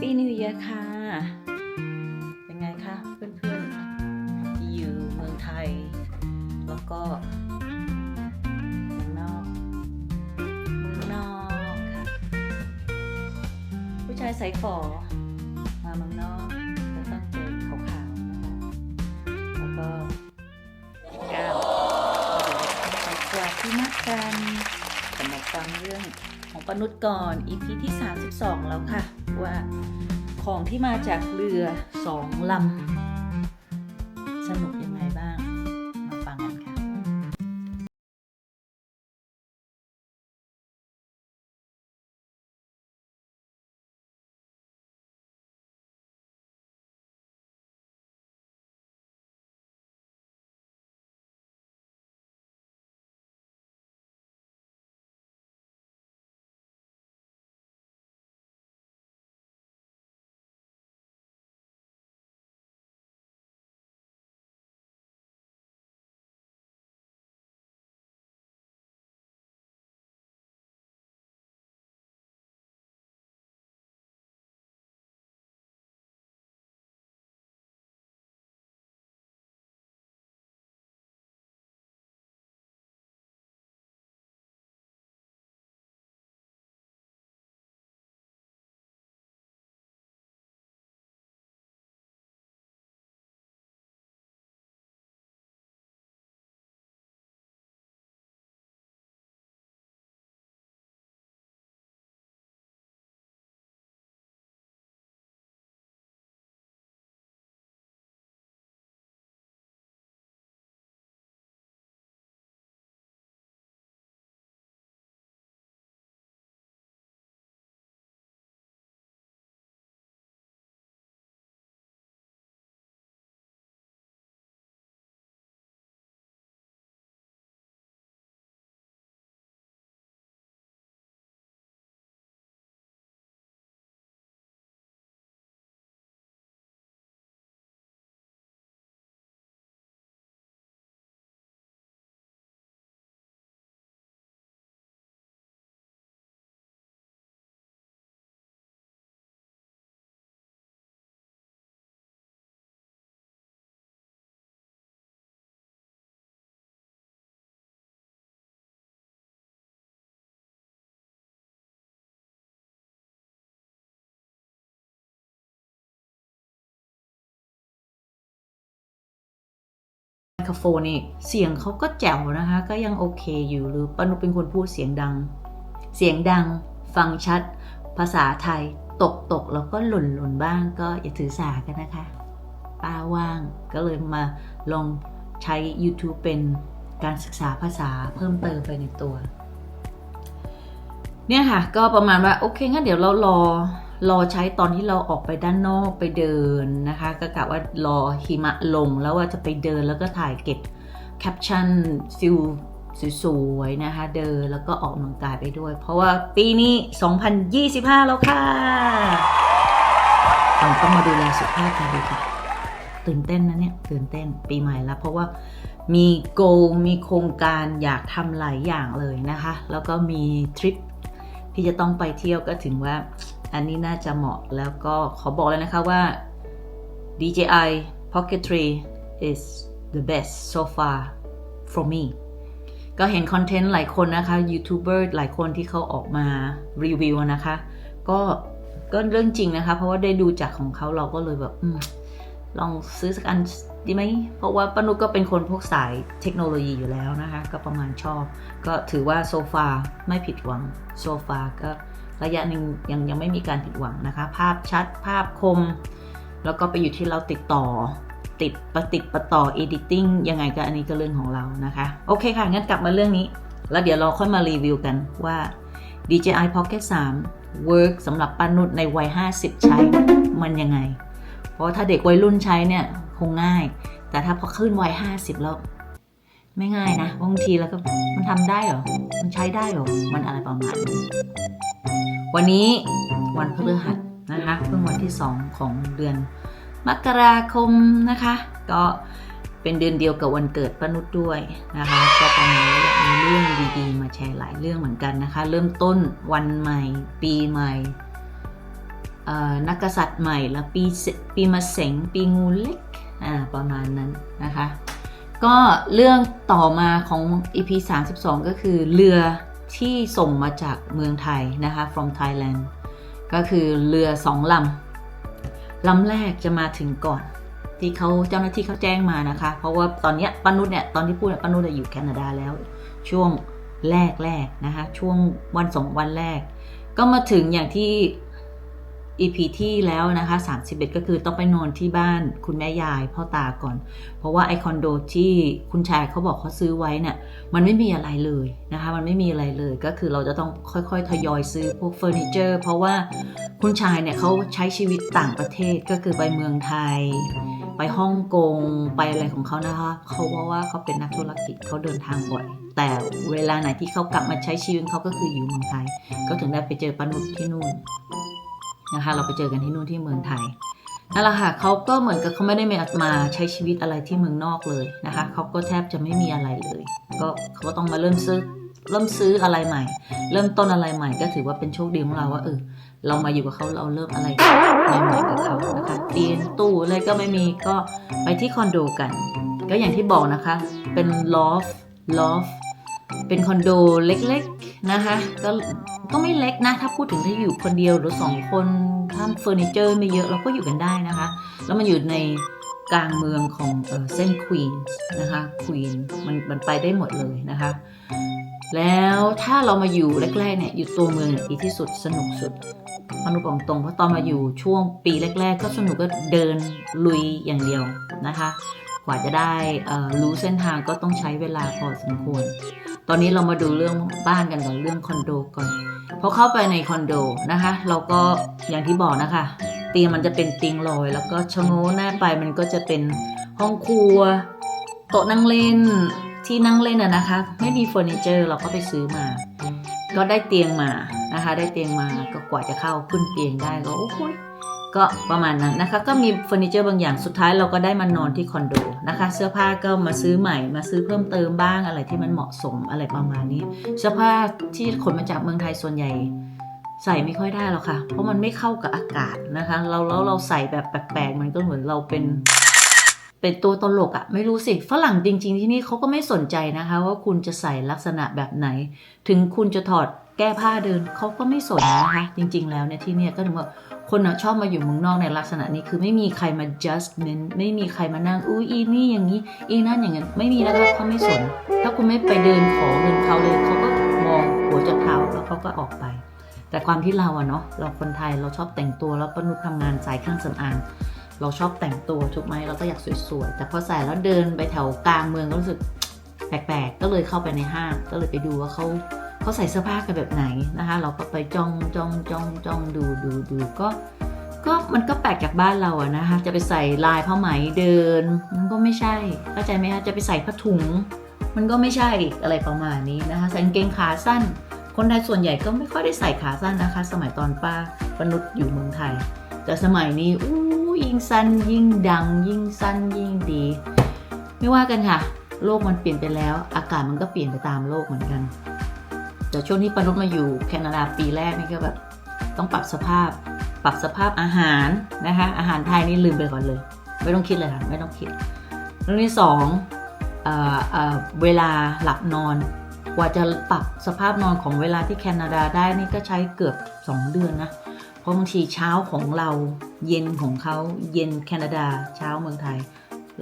ปี้นิว e ย r ค่ะ เป็นไงคะเพื่อนๆที่อยู่เมืองไทย แล้วก็เมืองนอกเมืองนอกค่ะ ผู้ชายใส่ฝอมาเมืองนอกก็ต้องเจอขาวๆนะคะแล้วก็ก้าวไปกวาดที่นักกันจะมาฟังเรื่องของปนุษย์ก่อน EP ที่ 32 แล้วค่ะ ว่าของที่มาจากเรือสองลำ ไมโครโฟนนี่เสียงเขาก็แจ๋วนะคะ ก็ยังโอเคอยู่หรือปานุเป็นคนพูดเสียงดัง เสียงดัง ฟังชัด ภาษาไทย ตกตกแล้วก็หล่นหล่นบ้างก็อย่าถือสากันนะคะป้าว่างก็เลยมาลองใช้ YouTube เป็นการศึกษาภาษาเพิ่มเติมไปในตัว เนี่ยค่ะ ก็ประมาณว่า โอเคงั้นเดี๋ยวเรารอ รอใช้ตอนที่เราออกไปด้านนอกไปเดินนะคะ ก็กะว่ารอหิมะลงแล้วว่าจะไปเดินแล้วก็ถ่ายเก็บแคปชั่นฟิลสวยๆนะคะ เดินแล้วก็ออกกำลังกายไปด้วย เพราะว่าปีนี้ 2025 แล้วค่ะเราต้องมาดูแลสุขภาพกันดีค่ะตื่นเต้นนะเนี่ยตื่นเต้นปีใหม่แล้ว เพราะว่ามีโกมีโครงการอยากทำหลายอย่างเลยนะคะ แล้วก็มีทริปที่จะต้องไปเที่ยวก็ถึงว่า อันนี้น่าจะเหมาะแล้วก็ขอบอกเลยนะคะว่า DJI Pocket 3 is the best so far for me ก็เห็นคอนเทนต์หลายคนนะคะยูทูบเบอร์หลายคนที่เขาออกมารีวิวนะคะ ก็ก็เรื่องจริงนะคะ เพราะว่าได้ดูจากของเขาเราก็เลยแบบอลองซื้อสักอันดีไหม เพราะว่าปนุก็เป็นคนพวกสายเทคโนโลยีอยู่แล้วนะคะ ก็ประมาณชอบ ก็ถือว่าโซฟาไม่ผิดหวังโซฟาก็ ระยะหนึ่งยังยังไม่มีการผิดหวังนะคะ ภาพชัดภาพคม แล้วก็ไปอยู่ที่เราติดต่อ ติดประติดประต่อ editing ยังไงก็อันนี้ก็เรื่องของเรานะคะ โอเคค่ะ งั้นกลับมาเรื่องนี้ แล้วเดี๋ยวเราค่อยมารีวิวกันว่า DJI Pocket 3 work สำหรับป้านุชในวัย 50 ใช้มันยังไง เพราะถ้าเด็กวัยรุ่นใช้เนี่ยคงง่าย แต่ถ้าพอขึ้นวัย 50 แล้ว ไม่ง่ายนะบางทีแล้วก็มันทำได้เหรอ มันใช้ได้เหรอ มันอะไรประมาณนี้วันนี้วันพฤหัสนะคะเพิ่งวันที่ 2 ของเดือนมกราคมนะคะ ก็เป็นเดือนเดียวกับวันเกิดป้านุชด้วยนะคะ ก็ประมาณว่ามีเรื่องดีๆ มาแชร์หลายเรื่องเหมือนกันนะคะ เริ่มต้นวันใหม่ ปีใหม่เอ่อนักกษัตริย์ใหม่แล้วปีเสปีมะเสงปีงูเล็กอ่าประมาณนั้นนะคะ ก็เรื่องต่อมาของ EP 32 ก็คือเรือที่ส่งมาจากเมืองไทยนะคะ from Thailand ก็คือเรือสองลำลำแรกจะมาถึงก่อน ที่เขาเจ้าหน้าที่เขาแจ้งมานะคะ เพราะว่าตอนนี้ป้านุชเนี่ยตอนที่พูดเนี่ยป้านุชอยู่แคนาดาแล้ว ช่วงแรกแรกนะคะ ช่วงวันสองวันแรก ก็มาถึงอย่างที่ EP ที่แล้วนะคะ 31 ก็คือต้องไปนอนที่บ้านคุณแม่ยายพ่อตาก่อน เพราะว่าไอคอนโดที่คุณชายเขาบอกเขาซื้อไว้เนี่ยมันไม่มีอะไรเลยนะคะ มันไม่มีอะไรเลยก็คือเราจะต้องค่อยๆ ทยอยซื้อพวกเฟอร์นิเจอร์ เพราะว่าคุณชายเนี่ยเขาใช้ชีวิตต่างประเทศก็คือไปเมืองไทย ไปฮ่องกงไปอะไรของเขานะคะเขาเพราว่าเขาเป็นนักธุรกิจเขาเดินทางบ่อย แต่เวลาไหนที่เขากลับมาใช้ชีวิตเขาก็คืออยู่เมืองไทย ก็ถึงได้ไปเจอปนุษที่นู่น นะคะ เราไปเจอกันที่นู่นที่เมืองไทยนั่นแหละค่ะเขาก็เหมือนกับเขาไม่ได้มาใช้ชีวิตอะไรที่เมืองนอกเลยนะคะเขาก็แทบจะไม่มีอะไรเลย ก็เขาก็ต้องมาเริ่มซื้อเริ่มซื้ออะไรใหม่ เริ่มต้นอะไรใหม่ ก็ถือว่าเป็นโชคดีของเราว่าเออเรามาอยู่กับเขาเราเริ่มอะไรใหม่ๆกับเขานะคะเตียงตู้อะไรก็ไม่มีก็ไปที่คอนโดกัน ก็อย่างที่บอกนะคะ เป็นลอฟลอฟเป็นคอนโดเล็กๆนะคะ ก็ ก็ไม่เล็กนะ ถ้าพูดถึงถ้าอยู่คนเดียวหรือสองคนถ้าเฟอร์นิเจอร์ไม่เยอะเราก็อยู่กันได้นะคะ แล้วมันอยู่ในกลางเมืองของเส้นควีนนะคะควีนมันมันไปได้หมดเลยนะคะ แล้วถ้าเรามาอยู่แรกๆเนี่ยอยู่ตัวเมืองเนี่ยดีที่สุดสนุกสุดพนุบอกตรงเพราะตอนมาอยู่ช่วงปีแรก ๆ ก็สนุกก็เดินลุยอย่างเดียวนะคะ ว่าจะได้รู้เส้นทางก็ต้องใช้เวลาพอสมควร ตอนนี้เรามาดูเรื่องบ้านกันก่อนเรื่องคอนโดก่อนพอเข้าไปในคอนโดนะคะ เราก็อย่างที่บอกนะคะ เตียงมันจะเป็นเตียงลอย แล้วก็ชะโงกหน้าไปมันก็จะเป็นห้องครัวโต๊ะนั่งเล่นที่นั่งเล่นอะนะคะ ไม่มีเฟอร์นิเจอร์เราก็ไปซื้อมา ก็ได้เตียงมานะคะ ได้เตียงมาก็กว่าจะเข้าขึ้นเตียงได้ก็โอ้โห ก็ประมาณนั้นนะคะ ก็มีเฟอร์นิเจอร์บางอย่างสุดท้ายเราก็ได้มานอนที่คอนโดนะคะ เสื้อผ้าก็มาซื้อใหม่มาซื้อเพิ่มเติมบ้างอะไรที่มันเหมาะสมอะไรประมาณนี้ เสื้อผ้าที่ขนมาจากเมืองไทยส่วนใหญ่ใส่ไม่ค่อยได้หรอกค่ะ เพราะมันไม่เข้ากับอากาศนะคะ เราแล้วเราใส่แบบแปลกๆมันก็เหมือนเราเป็น เป็นตัวตลกอะไม่รู้สิฝรั่งจริง ๆ ที่นี่เขาก็ไม่สนใจนะคะ ว่าคุณจะใส่ลักษณะแบบไหน ถึงคุณจะถอดแก้ผ้าเดินเขาก็ไม่สนนะคะ จริง ๆ แล้วเนี่ยที่เนี่ยก็ถึงว่า คนอะชอบมาอยู่เมืองนอกในลักษณะนี้คือไม่มีใครมา justment ไม่มีใครมานั่งอุ้ยอีนี่อย่างนี้อีนั่นอย่างนั้นไม่มีนะคะเขาไม่สน ถ้าคุณไม่ไปเดินขอเงินเขาเลยเขาก็มองหัวจดเท้าแล้วเขาก็ออกไป แต่ความที่เราอะเนาะเราคนไทยเราชอบแต่งตัวแล้วปนุษทำงานสายเครื่องสำอางเราชอบแต่งตัวถูกไหมเราก็อยากสวยๆแต่พอใส่แล้วเดินไปแถวกลางเมืองก็รู้สึกแปลกๆ ก็เลยเข้าไปในห้างก็เลยไปดูว่าเขา เขาใส่เสื้อผ้ากันแบบไหนนะคะ เราก็ไปจ้องจ้องจ้องจ้องดูดูดูก็ก็มันก็แปลกจากบ้านเราอะนะคะ จะไปใส่ลายผ้าไหมเดิน มันก็ไม่ใช่เข้าใจไหมคะจะไปใส่ผ้าถุง มันก็ไม่ใช่อะไรประมาณนี้นะคะใส่กางเกงขาสั้น คนไทยส่วนใหญ่ก็ไม่ค่อยได้ใส่ขาสั้นนะคะ สมัยตอนป้าปนุษย์อยู่เมืองไทย แต่สมัยนี้อู้ยิ่งสั้นยิ่งดัง ยิ่งสั้นยิ่งดี ไม่ว่ากันค่ะ โลกมันเปลี่ยนไปแล้ว อากาศมันก็เปลี่ยนไปตามโลกเหมือนกัน แต่ช่วงที่ปนุษมาอยู่แคนาดาปีแรกนี่ก็แบบต้องปรับสภาพ ปรับสภาพอาหารนะคะ อาหารไทยนี่ลืมไปก่อนเลย ไม่ต้องคิดเลยค่ะ ไม่ต้องคิดเรื่องที่สองเออเออเวลาหลับนอน กว่าจะปรับสภาพนอนของเวลาที่แคนาดาได้นี่ก็ใช้เกือบ 2 เดือนนะ เพราะบางทีเช้าของเราเย็นของเขาเย็นแคนาดาเช้าเมืองไทย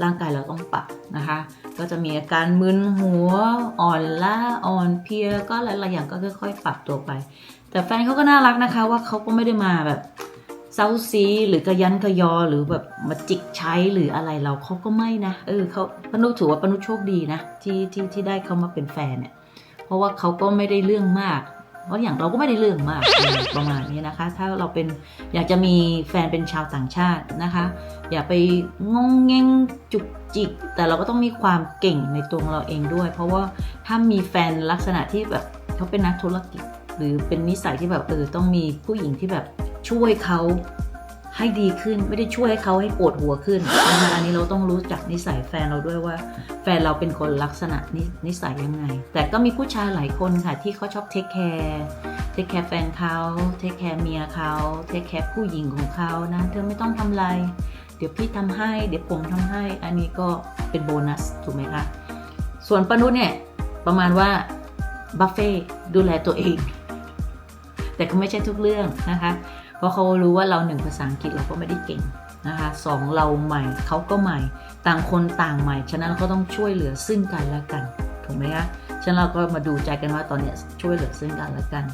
ร่างกายเราต้องปรับนะคะ ก็จะมีอาการมึนหัวอ่อนล้าอ่อนเพลียก็หลายๆอย่างก็ค่อยๆปรับตัวไป แต่แฟนเขาก็น่ารักนะคะว่าเขาก็ไม่ได้มาแบบเซาซีหรือกระยันกระยอหรือแบบมาจิกใช้หรืออะไรเราเขาก็ไม่นะเออเขาปนุถือว่าปนุโชคดีนะที่ที่ที่ได้เขามาเป็นแฟนเนี่ยเพราะว่าเขาก็ไม่ได้เรื่องมาก เพราะอย่างเราก็ไม่ได้เรื่องมากประมาณนี้นะคะ ถ้าเราเป็นอยากจะมีแฟนเป็นชาวต่างชาตินะคะ อย่าไปงงเงงจุกจิก แต่เราก็ต้องมีความเก่งในตัวเราเองด้วย เพราะว่าถ้ามีแฟนลักษณะที่แบบเขาเป็นนักธุรกิจ หรือเป็นนิสัยที่แบบเออต้องมีผู้หญิงที่แบบช่วยเขา ให้ดีขึ้นไม่ได้ช่วยให้เขาให้ปวดหัวขึ้นนะคะอันนี้เราต้องรู้จักนิสัยแฟนเราด้วยว่า แฟนเราเป็นคนลักษณะนินิสัยยังไง แต่ก็มีผู้ชายหลายคนค่ะ ที่เขาชอบเทคแคร์เทคแคร์แฟนเขาเทคแคร์เมียเขาเทคแคร์ผู้หญิงของเขานะ เธอไม่ต้องทำอะไร เดี๋ยวพี่ทำให้ เดี๋ยวผมทำให้ อันนี้ก็เป็นโบนัสถูกไหมคะส่วนปนุษเนี่ยประมาณว่าบัฟเฟ่ดูแลตัวเอง แต่ก็ไม่ใช่ทุกเรื่องนะคะ เพราะเขารู้ว่าเราหนึ่งภาษาอังกฤษเราก็ไม่ได้เก่งนะคะสองเราใหม่เขาก็ใหม่ ต่างคนต่างใหม่ ฉะนั้นเราก็ต้องช่วยเหลือซึ่งกันและกันถูกไหมคะฉะนั้นเราก็มาดูใจกันว่าตอนนี้ช่วยเหลือซึ่งกันและกัน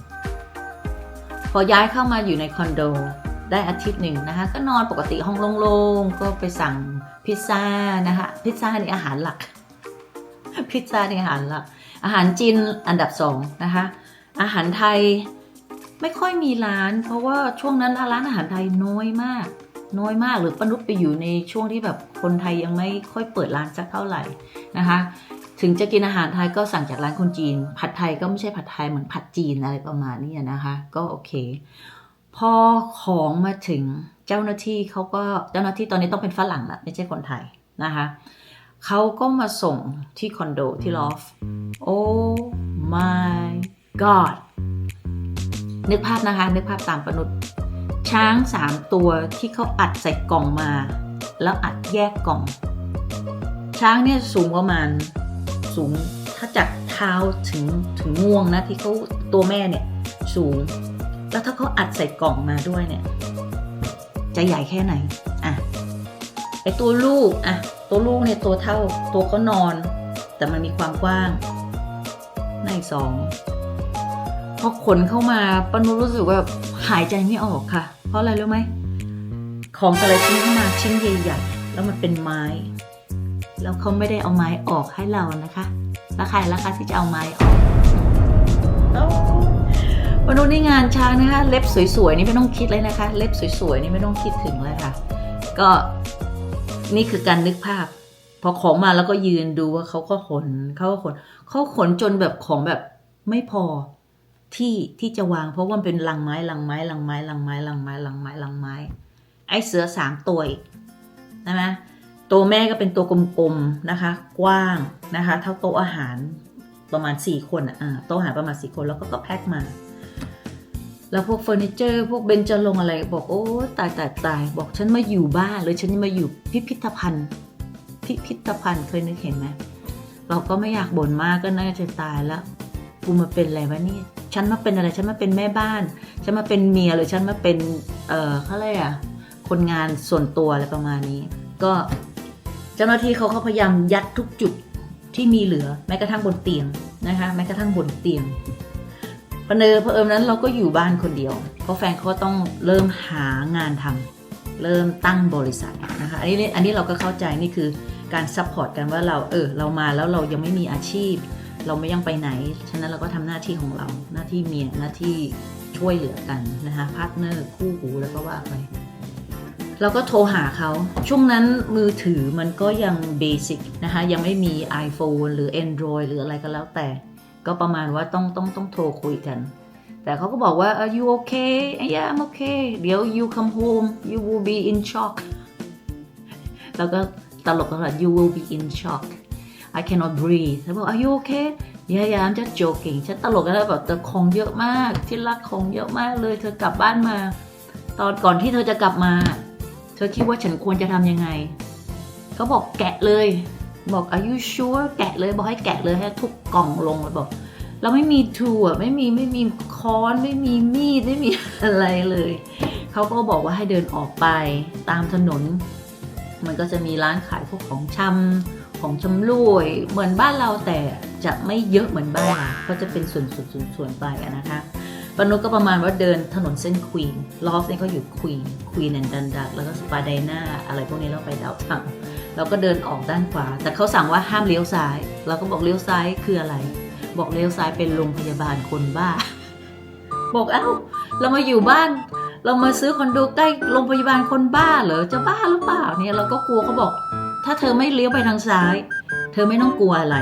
พอย้ายเข้ามาอยู่ในคอนโดได้อาทิตย์หนึ่งนะคะก็นอนปกติห้องโล่งๆก็ไปสั่งพิซซ่านะคะพิซซ่านี่อาหารหลัก พิซซ่านี่อาหารหลักอาหารจีนอันดับสองนะคะอาหารไทย ไม่ค่อยมีร้าน เพราะว่าช่วงนั้นร้านอาหารไทยน้อยมาก น้อยมากหรือปนุษย์ไปอยู่ในช่วงที่แบบคนไทยยังไม่ค่อยเปิดร้านสักเท่าไหร่นะคะ ถึงจะกินอาหารไทยก็สั่งจากร้านคนจีน ผัดไทยก็ไม่ใช่ผัดไทยเหมือนผัดจีนอะไรประมาณนี้นะคะ ก็โอเค พอของมาถึงเจ้าหน้าที่เขาก็เจ้าหน้าที่ตอนนี้ต้องเป็นฝรั่งละไม่ใช่คนไทยนะคะเขาก็มาส่งที่คอนโดที่ลอฟ โอ้ my god นึกภาพนะคะ นึกภาพตามปนุษย์ช้างสามตัวที่เขาอัดใส่กล่องมา แล้วอัดแยกกล่อง ช้างเนี่ยสูงประมาณสูงถ้าจากเท้าถึงถึงงวงนะที่เขาตัวแม่เนี่ยสูง แล้วถ้าเขาอัดใส่กล่องมาด้วยเนี่ย จะใหญ่แค่ไหนอะไอตัวลูกอะตัวลูกเนี่ยตัวเท่าตัวเขานอน แต่มันมีความกว้างในสอง พอขนเข้ามาปานุรู้สึกว่าหายใจไม่ออกค่ะ เพราะอะไรรู้ไหม ของแต่ละชิ้นเข้ามาชิ้นใหญ่ๆแล้วมันเป็นไม้ แล้วเขาไม่ได้เอาไม้ออกให้เรานะคะแล้วใครล่ะคะที่จะเอาไม้ออกเอ้ามาดูในงานช้างนะคะ เล็บสวยๆนี่ไม่ต้องคิดเลยนะคะ เล็บสวยๆนี่ไม่ต้องคิดถึงเลยค่ะ ก็นี่คือการนึกภาพ พอของมาแล้วก็ยืนดูว่าเขาก็ขนเขาก็ขนเขาขนจนแบบของแบบไม่พอ ที่ที่จะวางเพราะว่ามันเป็นลังไม้ลังไม้ลังไม้ลังไม้ลังไม้ลังไม้ลังไม้ ไอ้เสือสามตัวอีกใช่ไหมตัวแม่ก็เป็นตัวกลมๆนะคะ กว้างนะคะ เท่าโต๊ะอาหารประมาณ 4 คนอะโต๊ะอาหารประมาณ 4 คนแล้วก็ก็แพ็คมา แล้วพวกเฟอร์นิเจอร์ พวกเบนจลงอะไรบอกโอ้ตายตายตายบอกฉันมาอยู่บ้านหรือฉันมาอยู่พิพิธภัณฑ์พิพิธภัณฑ์เคยนึกเห็นไหมเราก็ไม่อยากบ่นมากก็น่าจะตายแล้วกูมาเป็นอะไรวะเนี่ย ฉันมาเป็นอะไร ฉันมาเป็นแม่บ้าน ฉันมาเป็นเมียหรือฉันมาเป็น เออเขาเรียกอะคนงานส่วนตัวอะไรประมาณนี้ ก็เจ้าหน้าที่เขาก็พยายามยัดทุกจุดที่มีเหลือแม้กระทั่งบนเตียงนะคะแม้กระทั่งบนเตียงพเนอเพอเอิมนั้นเราก็อยู่บ้านคนเดียว เพราะแฟนเขาต้องเริ่มหางานทำเริ่มตั้งบริษัทนะคะอันนี้อันนี้เราก็เข้าใจนี่คือการซัพพอร์ตกันว่าเราเออเรามาแล้วเรายังไม่มีอาชีพ เราไม่ยังไปไหน ฉะนั้นเราก็ทำหน้าที่ของเรา หน้าที่เมีย หน้าที่ช่วยเหลือกันนะคะพาร์ทเนอร์คู่หูแล้วก็ว่าไป เราก็โทรหาเขา ช่วงนั้นมือถือมันก็ยังเบสิกนะคะ ยังไม่มี iPhone หรือ Android หรืออะไรก็แล้วแต่ ก็ประมาณว่าต้องต้องต้องโทรคุยกัน แต่เขาก็บอกว่า are you okay yeah I'm okay เดี๋ยว you come home you will be in shock แล้วก็ตลกตลอด you will be in shock I cannot breathe แล้วบอก are you okay yeah yeah I'm just joking ฉันตลกกันแล้วแบบแต่ของเยอะมาก ที่รักของเยอะมากเลย เธอกลับบ้านมา ตอนก่อนที่เธอจะกลับมา เธอคิดว่าฉันควรจะทำยังไง เขาบอกแกะเลย บอก are you sure แกะเลย บอกให้แกะเลยให้ทุกกล่องลงเลยบอกเราไม่มีทูอะไม่มีไม่มีค้อนไม่มีมีดไม่มีอะไรเลย เขาก็บอกว่าให้เดินออกไปตามถนน มันก็จะมีร้านขายพวกของชำ ของชำร่วยเหมือนบ้านเราแต่จะไม่เยอะเหมือนบ้านเราก็จะเป็นส่วนส่วนส่วนส่วนไปนะคะปนุก็ประมาณว่าเดินถนนเส้นควีนลอฟเนี่ยก็อยู่ควีนควีนแอนดันดักแล้วก็สปาไดนาอะไรพวกนี้เราไปดาวทังเราก็เดินออกด้านขวา แต่เขาสั่งว่าห้ามเลี้ยวซ้าย เราก็บอกเลี้ยวซ้ายคืออะไร บอกเลี้ยวซ้ายเป็นโรงพยาบาลคนบ้า บอกเอ้าเรามาอยู่บ้าน เรามาซื้อคอนโดใกล้โรงพยาบาลคนบ้าเหรอจะบ้าหรือเปล่าเนี่ยเราก็กลัวเขาบอก ถ้าเธอไม่เลี้ยวไปทางซ้าย เธอไม่ต้องกลัวอะไร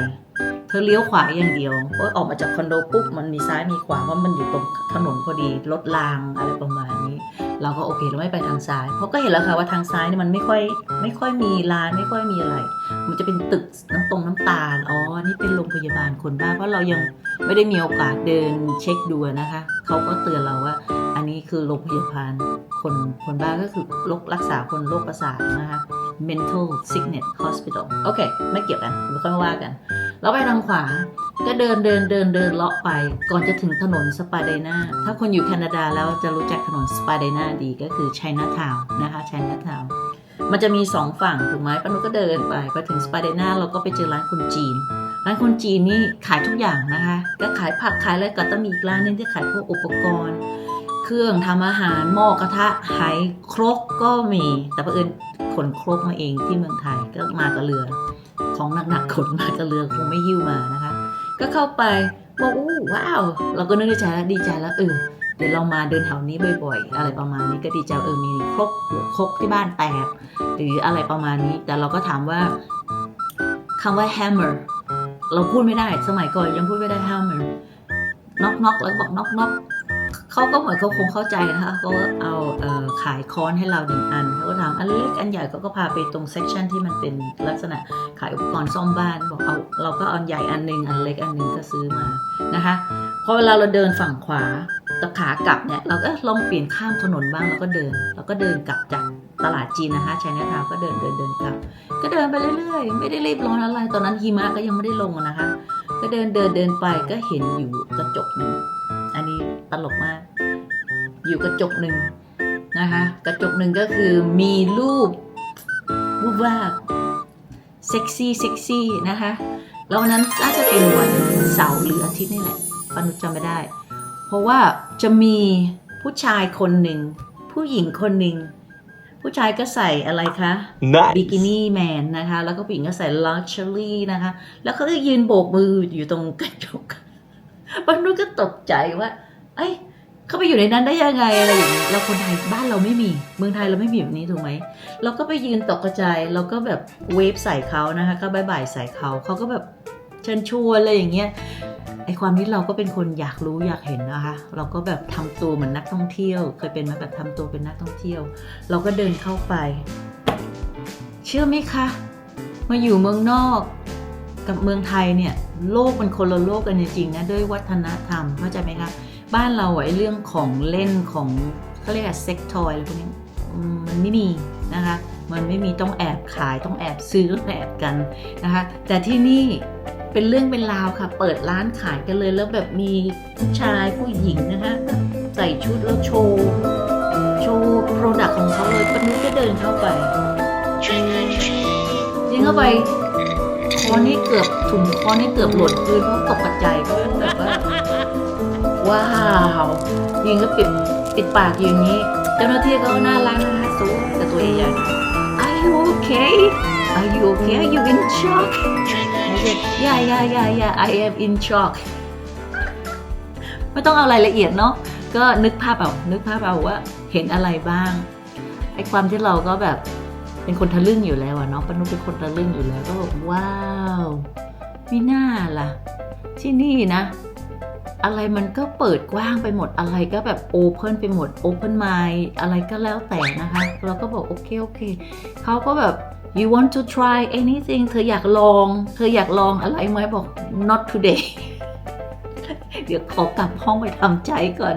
เธอเลี้ยวขวาอย่างเดียวเพราะออกมาจากคอนโดปุ๊บมันมีซ้ายมีขวาเพราะมันอยู่ตรงถนนพอดีรถรางอะไรประมาณนี้ เราก็โอเคเราไม่ไปทางซ้าย เพราะก็เห็นแล้วค่ะว่าทางซ้ายเนี่ยมันไม่ค่อยไม่ค่อยมีร้านไม่ค่อยมีอะไร มันจะเป็นตึกน้ำตรงน้ำตาลอ๋อนี่เป็นโรงพยาบาลคนบ้าเพราะเรายังไม่ได้มีโอกาสเดินเช็คดูนะคะเขาก็เตือนเราว่า อันนี้คือโรงพยาบาลคนคนบ้าก็คือโรครักษาคนโรคประสาทนะคะ mental sickness hospital โอเค ไม่เกี่ยวกันไม่ค่อยว่ากันเราไปทางขวา ก็เดินเดินเดินเดินเลาะไป ก่อนจะถึงถนนสปาเดนาถ้าคนอยู่แคนาดาแล้วจะรู้จักถนนสปาเดนาดีก็คือ China Town นะคะ China Town มันจะมีสองฝั่งถูกไหมปานุก็เดินไปไปถึงสปาเดนาเราก็ไปเจอร้านคนจีนร้านคนจีนนี่ขายทุกอย่างนะคะ ก็ขายผักขายอะไรก็ต้องมีอีกร้านหนึงที่ขายพวกอุปกรณ์ เครื่องทำอาหารหม้อกระทะไหครกก็มี แต่ประเอิญขนครกมาเองที่เมืองไทยก็มากับเรือ ของหนักๆขนมากับเรือคงไม่หิ้วมานะคะ ก็เข้าไปบอกอู้ว้าว เราก็นึกในใจแล้วดีใจแล้วเออเดี๋ยวเรามาเดินแถวนี้บ่อยๆ อะไรประมาณนี้ก็ดีใจเออมีครกหรือครกที่บ้านแตกหรืออะไรประมาณนี้ แต่เราก็ถามว่าคำว่า hammer เราพูดไม่ได้สมัยก่อนยังพูดไม่ได้ hammer knock knock แล้วบอก knock knock เขาก็เหมือนเขาคงเข้าใจนะคะเขาก็เอาเออขายค้อนให้เราหนึ่งอันเขาก็ถามอันเล็กอันใหญ่เขาก็พาไปตรงเซ c ชันที่มันเป็นลักษณะขายอุปกรณ์ซ่อมบ้านบอกเอาเราก็เอาอันใหญ่อันหนึ่งอันเล็กอันหนึ่งก็ซื้อมานะคะพอเวลาเราเดินฝั่งขวาตะขากลับเนี่ยเราก็ลองเปลี่ยนข้ามถนนบ้างแล้วก็เดินเราก็เดินกลับจากตลาดจีนนะคะชายนาทาวก็เดินเดินเดินกลับ ก็เดินไปเรื่อยๆ ไม่ได้รีบร้อนอะไร ตอนนั้นหิมะก็ยังไม่ได้ลงนะคะ ก็เดินเดินเดินไปก็เห็นอยู่กระจกหนึ่ง อันนี้ตลกมาก อยู่กระจกหนึ่งนะคะ กระจกหนึ่งก็คือมีรูปรูปว่าบเซ็กซี่เซ็กซี่นะคะ แล้ววันนั้นน่าจะเป็นวันเสาร์หรืออาทิตย์นี่แหละปานุจำไม่ได้ เพราะว่าจะมีผู้ชายคนหนึ่ง ผู้หญิงคนหนึ่ง ผู้ชายก็ใส่อะไรคะบิกิ Nice. นี่แมนนะคะ แล้วก็ผู้หญิงก็ใส่ลักชัวรี่นะคะ แล้วเขาก็ยืนโบกมืออยู่ตรงกระจก บางนุ้ก็ตกใจว่า เอ้ยเขาไปอยู่ในนั้นได้ยังไงอะไรอย่างนี้เราคนไทยบ้านเราไม่มี เมืองไทยเราไม่มีแบบนี้ถูกไหมเราก็ไปยืนตกกระจายเราก็แบบเวฟใส่เขานะคะ ก็บายบายใส่เขาเขาก็แบบเชิญชวนอะไรอย่างเงี้ยไอความที่เราก็เป็นคนอยากรู้อยากเห็นนะคะ เราก็แบบทำตัวเหมือนนักท่องเที่ยว เคยเป็นมาแบบทำตัวเป็นนักท่องเที่ยว เราก็เดินเข้าไป เชื่อไหมคะ มาอยู่เมืองนอก กับเมืองไทยเนี่ยโลกมันคนละโลกกันจริงๆนะด้วยวัฒนธรรมเข้าใจไหมคะบ้านเราไอ้เรื่องของเล่นของเขาเรียกอะเซ็กทอยอะไรพวกนี้มันไม่มีนะคะมันไม่มีต้องแอบขายต้องแอบซื้อแอบกันนะคะแต่ที่นี่เป็นเรื่องเป็นราวค่ะ เปิดร้านขายกันเลยแล้วแบบมีผู้ชายผู้หญิงนะคะใส่ชุดแล้วโชว์โชว์โปรดักต์ของเขาเลยปนุ้ยก็เดินเข้าไปยิงเข้าไป อนี่เกือบถุงคอนี่เกือบหล่นพื้นเพราะตกกระจายเพราะแบบว่าว้าวยิงก็ปิดปิดปากอย่างนี้ เจ้าหน้าที่เขาน่ารักนะคะสูงแต่ตัวใหญ่ Are you okay Are you okay Are you in shock I said Yeah yeah yeah yeah I am in shock ไม่ต้องเอารายละเอียดเนาะก็นึกภาพเอานึกภาพเอาว่าเห็นอะไรบ้างไอ้ความที่เราก็แบบ เป็นคนทะลึ่งอยู่แล้วอะเนาะปานุเป็นคนทะลึ่งอยู่แล้วก็บอกว้าวไม่น่าล่ะ ที่นี่นะ อะไรมันก็เปิดกว้างไปหมดอะไรก็แบบโอเพนไปหมดโอเพนไมล์อะไรก็แล้วแต่นะคะเราก็บอกโอเคโอเคเขาก็แบบ you want to try anything เธออยากลอง เธออยากลองอะไรไหมบอก not today เดี๋ยวขอกลับห้องไปทำใจก่อน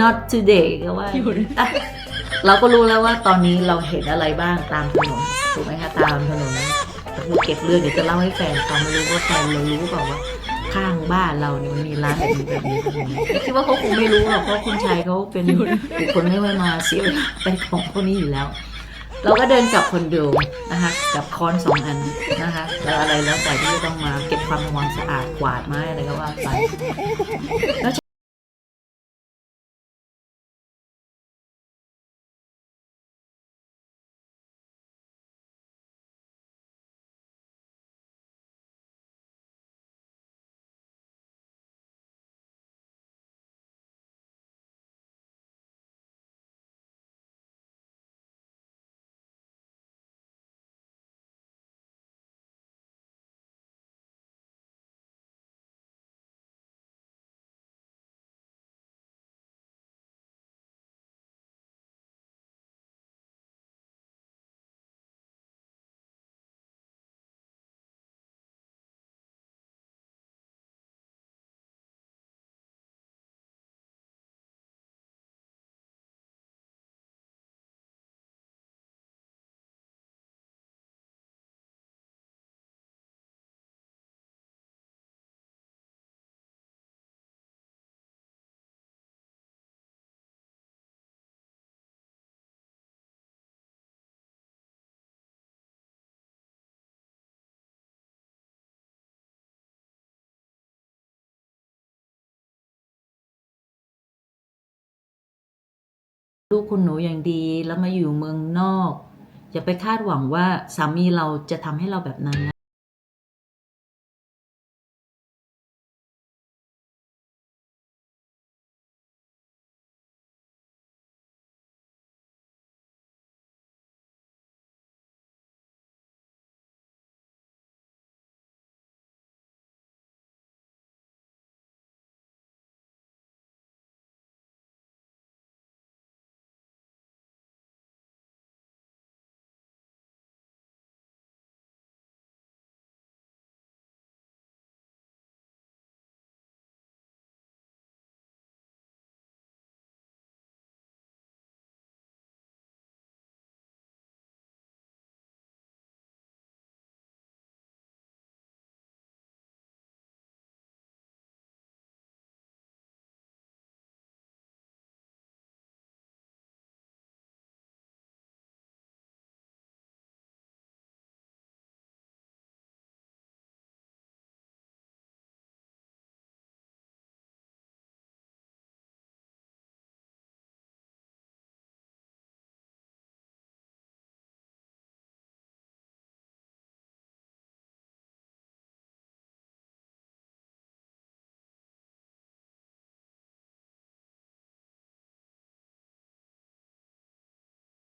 not today ก็ว่าอย่างนี้อะ เราก็รู้แล้วว่าตอนนี้เราเห็นอะไรบ้างตามถนนถูกไหมคะตามถนนแต่คือเก็บเรื่องเดี๋ยวจะเล่าให้แฟนฟังไม่รู้ว่าแฟนเรารู้เปล่าว่าข้างบ้านเราเนี่ยมันมีร้านแบบนี้แบบนี้แบบนี้คิดว่าเขาคงไม่รู้หรอกเพราะคุณชายเขาเป็นบุคคลไม่มามาเสียไปของพวกนี้อยู่แล้ว เราก็เดินกลับคนโดนะคะกับค้อนสองอันนะคะแล้วอะไรแล้วแต่ที่จะต้องมาเก็บความความสะอาดกวาดไม้อะไรก็ว่าไปแล้ว ลูกคุณหนูอย่างดีแล้วมาอยู่เมืองนอก อย่าไปคาดหวังว่าสามีเราจะทำให้เราแบบนั้นนะ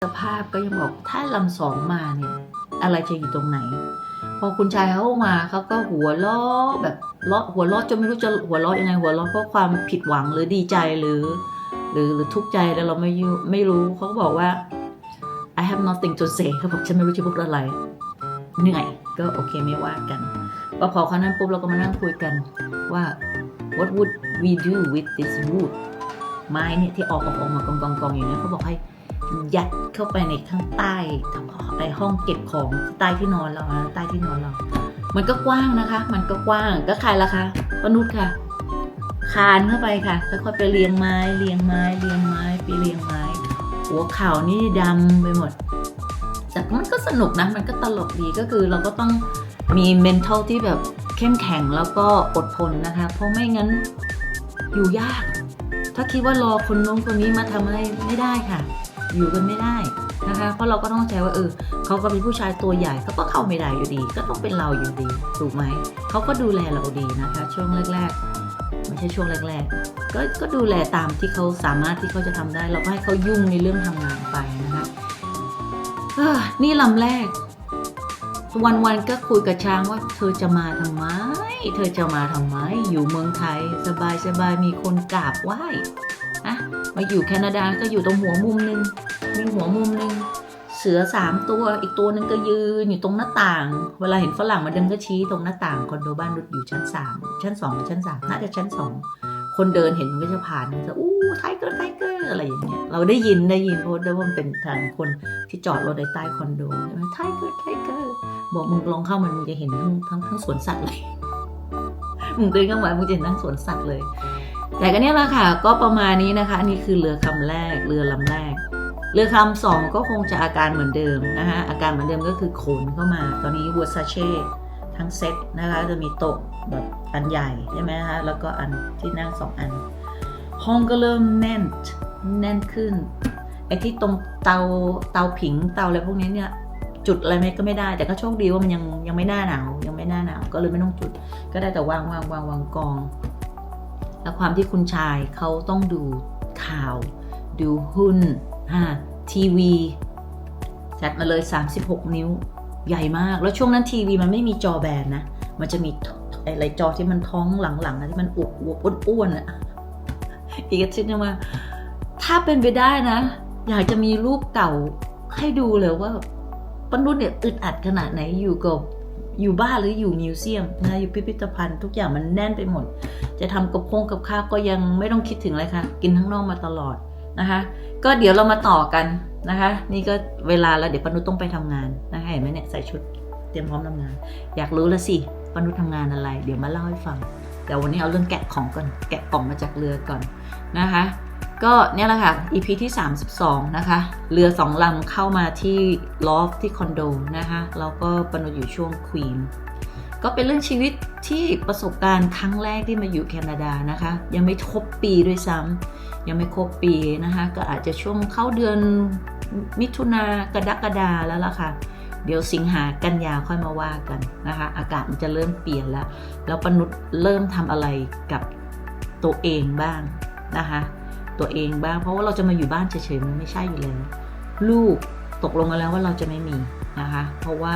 สภาพก็ยังบอกถ้าลำสองมาเนี่ยอะไรจะอยู่ตรงไหน พอคุณชายเข้ามาเขาก็หัวล้อแบบล้อหัวล้อจนไม่รู้จะหัวล้อยังไง หัวล้อเพราะความผิดหวังหรือดีใจหรือ หรือหรือทุกข์ใจแล้วเราไม่ยูไม่รู้เขาก็บอกว่า I have nothing to say เขาบอกฉันไม่รู้จะพูดอะไร เหนื่อยก็โอเคไม่ว่ากันพอพอเขานั้นปุ๊บเราก็มานั่งคุยกันว่า what would we do with this wood ไม้เนี่ยที่ออกออกออกมากองกองกองอย่างนี้ยเขาบอกให้ ยัดเข้าไปในข้างใต้ไอห้องเก็บของใต้ที่นอนเรานะใต้ที่นอนเรา มันก็กว้างนะคะ มันก็กว้างก็ใครล่ะคะปนุษค่ะ คานเข้าไปค่ะค่อยๆไปเรียงไม้เรียงไม้เรียงไม้ไปเรียงไม้ หัวเข่านี่ดำไปหมด แต่มันก็สนุกนะมันก็ตลกดีก็คือเราก็ต้องมี mental ที่แบบเข้มแข็งแล้วก็อดทนนะคะ เพราะไม่งั้นอยู่ยาก ถ้าคิดว่ารอคนน้นคนนี้มาทำอะไรไม่ได้ค่ะ อยู่กันไม่ได้นะคะ เพราะเราก็ต้องเข้าใจว่าเออเขาก็เป็นผู้ชายตัวใหญ่เขาก็เข้าไม่ได้อยู่ดี ก็ต้องเป็นเราอยู่ดีถูกไหมเขาก็ดูแลเราดีนะคะ ช่วงแรกๆไม่ใช่ช่วงแรก ๆ ก็ก็ดูแลตามที่เขาสามารถที่เขาจะทำได้ เราก็ให้เขายุ่งในเรื่องทำงานไปนะคะเออนี่ลำแรก วันๆก็คุยกับช้างว่า เธอจะมาทำไม เธอจะมาทำไม อยู่เมืองไทย สบายๆมีคนกราบไหว้ มาอยู่แคนาดาก็อยู่ตรงหัวมุมหนึงมีหัวมุมหนึงเสือสามตัวอีกตัวหนึงก็ยืนอยู่ตรงหน้าต่าง เวลาเห็นฝรั่งมาเดินก็ชี้ตรงหน้าต่างคอนโดบ้านรุดอยู่ชั้นสามชั้นสองหรือชั้นสามน่าจะชั้นสองคนเดินเห็นมันก็จะผ่านมันจะอู้ไทเกอร์ไทเกอร์อะไรอย่างเงี้ยเราได้ยินได้ยินเพราะว่ามันเป็นทางคนที่จอดรถในใต้คอนโดใช่ไหมไทเกอร์ไทเกอร์บอกมึงลองเข้ามันมึงจะเห็นทั้งทั้งทั้งสวนสัตว์เลยมึงเดินเข้ามามึงจะเห็นทั้งสวนสัตว์เลย แต่ก็เนี่ยแหละค่ะ ก็ประมาณนี้นะคะอันนี่คือเรือคำแรก เรือลำแรก เรือคำสองก็คงจะอาการเหมือนเดิมนะคะอาการเหมือนเดิมก็คือขนเข้ามา ตอนนี้วัวซาเช่ทั้งเซ็ตนะคะจะมีโต๊ะแบบอันใหญ่ใช่ไหมคะแล้วก็อันที่นั่งสองอัน ห้องก็เริ่มแน่นแน่นขึ้นไอ้ที่ตรงเตาเตาผิงเตาอะไรพวกนี้เนี่ยจุดอะไรไม่ก็ไม่ได้ แต่ก็โชคดีว่ามันยังยังไม่หน้าหนาวยังไม่หน้าหนาวก็เลยไม่ต้องจุด ก็ได้แต่วางวางวางวางกอง แล้วความที่คุณชายเขาต้องดูข่าว ดูหุ้นฮะทีวีจัดมาเลย 36 นิ้วใหญ่มาก แล้วช่วงนั้นทีวีมันไม่มีจอแบนนะ มันจะมีอะไรจอที่มันท้องหลังๆนะที่มันอวบอวบอ้วนๆอะอีกทิตย์นึงว่า ถ้าเป็นไปได้นะ อยากจะมีรูปเก่าให้ดูเลยว่าปนุษย์เนี่ยอึดอัดขนาดไหนอยู่กับ อยู่บ้านหรืออยู่มิวเซียมนะอยู่พิพิธภัณฑ์ทุกอย่างมันแน่นไปหมด จะทำกับโคงกับข้าวก็ยังไม่ต้องคิดถึงเลยค่ะ กินทั้างนอกมาตลอดนะคะก็เดี๋ยวเรามาต่อกันนะคะ นี่ก็เวลาแล้วเดี๋ยวปนุต้องไปทำงานนะคะเห็นไหมเนี่ยใส่ชุดเตรียมพร้อมทำงาน อยากรู้ละสิปนุทำงานอะไร เดี๋ยวมาเล่าให้ฟัง แต่วันนี้เอาเรื่องแกะของก่อนแกะกล่องมาจากเรือก่อนนะคะ ก็เนี่ยแหละค่ะ EP ที่ 32 นะคะ เรือสองลำเข้ามาที่ลอฟที่คอนโดนะคะแล้วก็ปนุอยู่ช่วงควีนก็เป็นเรื่องชีวิตที่ประสบการณ์ครั้งแรกที่มาอยู่แคนาดานะคะ ยังไม่ครบปีด้วยซ้ยังไม่ครบปีนะคะ ก็อาจจะช่วงเข้าเดือนมิถุนากรกฎาแล้วล่ะค่ะ เดี๋ยวสิงหากันยาค่อยมาว่ากันนะคะ อากาศมันจะเริ่มเปลี่ยนแล้ว แล้วปนุษย์เริ่มทำอะไรกับตัวเองบ้างนะคะ ตัวเองบ้าง เพราะว่าเราจะมาอยู่บ้านเฉยๆมันไม่ใช่อยู่แล้วลูกตกลงกันแล้วว่าเราจะไม่มีนะคะ เพราะว่า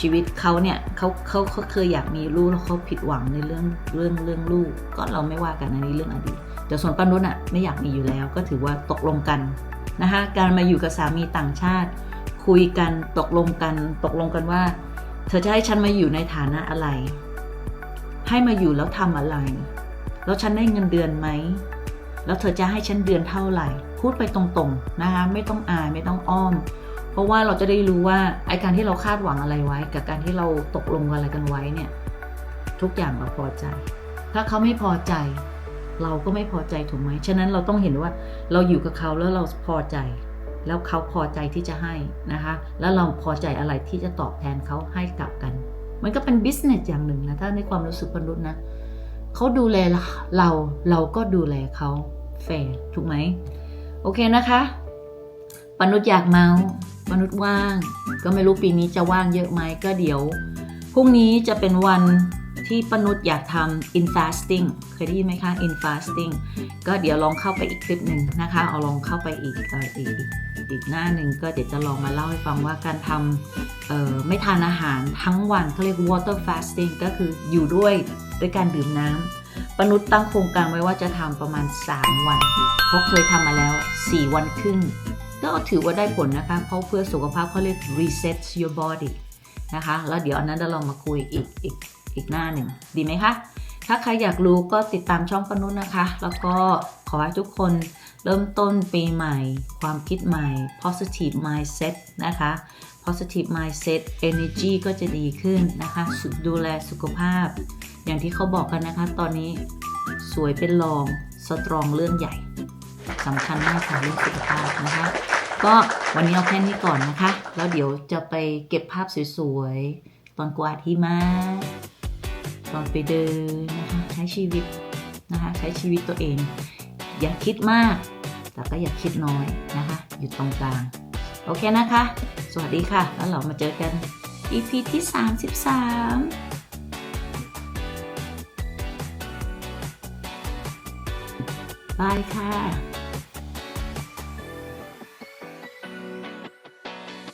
ชีวิตเขาเนี่ยเขาเขาเขาเคยอยากมีลูกแล้วเขาผิดหวังในเรื่องเรื่องเรื่องลูก ก็เราไม่ว่ากันอันนี้เรื่องอดีตแต่ส่วนป้านุชอะไม่อยากมีอยู่แล้ว ก็ถือว่าตกลงกันนะคะการมาอยู่กับสามีต่างชาติ คุยกันตกลงกัน ตกลงกันว่า เธอจะให้ฉันมาอยู่ในฐานะอะไร ให้มาอยู่แล้วทำอะไร แล้วฉันได้เงินเดือนไหม แล้วเธอจะให้ฉันเดือนเท่าไหร่ พูดไปตรงๆนะคะไม่ต้องอายไม่ต้องอ้อม เพราะว่าเราจะได้รู้ว่าไอการที่เราคาดหวังอะไรไว้ กับการที่เราตกลงอะไรกันไว้เนี่ยทุกอย่างเราพอใจ ถ้าเขาไม่พอใจ เราก็ไม่พอใจถูกไหมฉะนั้นเราต้องเห็นว่าเราอยู่กับเขาแล้วเราพอใจ แล้วเขาพอใจที่จะให้นะคะ แล้วเราพอใจอะไรที่จะตอบแทนเขาให้กลับกัน มันก็เป็นบิสเนสอย่างหนึ่งนะถ้าในความรู้สึกมนุษย์นะเขาดูแลเราเราก็ดูแลเขา แฟร์ถูกไหม โอเคนะคะปนุษย์อยากเมาส์ปนุษย์ว่าง ก็ไม่รู้ปีนี้จะว่างเยอะไหมก็เดี๋ยวพรุ่งนี้จะเป็นวันที่ปนุษย์อยากทำ in fasting เคยได้ยินไหมคะ in fasting ก็เดี๋ยวลองเข้าไปอีกคลิปหนึ่งนะคะ เอาลองเข้าไปอีกเอ่ออีกอีกหน้าหนึ่งก็เดี๋ยวจะลองมาเล่าให้ฟังว่าการทำไม่ทานอาหารทั้งวันเขาเรียก water fasting ก็คืออยู่ด้วยด้วยการดื่มน้ำ ปนุษย์ตั้งโครงการไว้ว่าจะทำประมาณ 3 วัน เพราะเคยทำมาแล้ว 4 วันครึ่ง ก็ถือว่าได้ผลนะคะ เพราะเพื่อสุขภาพเขาเรียก reset your body นะคะ แล้วเดี๋ยวอันนั้นเรามาคุยอีกอีกอีกหน้าหนึ่ง ดีไหมคะ ถ้าใครอยากรู้ก็ติดตามช่องปนุษนะคะ แล้วก็ขอให้ทุกคนเริ่มต้นปีใหม่ ความคิดใหม่ positive mindset นะคะ positive mindset energy ก็จะดีขึ้นนะคะ สุดูแลสุขภาพ อย่างที่เขาบอกกันนะคะ ตอนนี้สวยเป็นรองสตรองเรื่องใหญ่สำคัญมากค่ะเรื่องสุขภาพนะคะ ก็วันนี้เอาแค่นี้ก่อนนะคะ แล้วเดี๋ยวจะไปเก็บภาพสวยๆ ตอนกวาดหิมะตอนไปเดินนะคะ ใช้ชีวิตนะคะ ใช้ชีวิตตัวเอง อย่าคิดมาก แต่ก็อย่าคิดน้อยนะคะ อยู่ตรงกลาง โอเคนะคะ สวัสดีค่ะ แล้วเรามาเจอกัน EP ที่ 33 บายค่ะ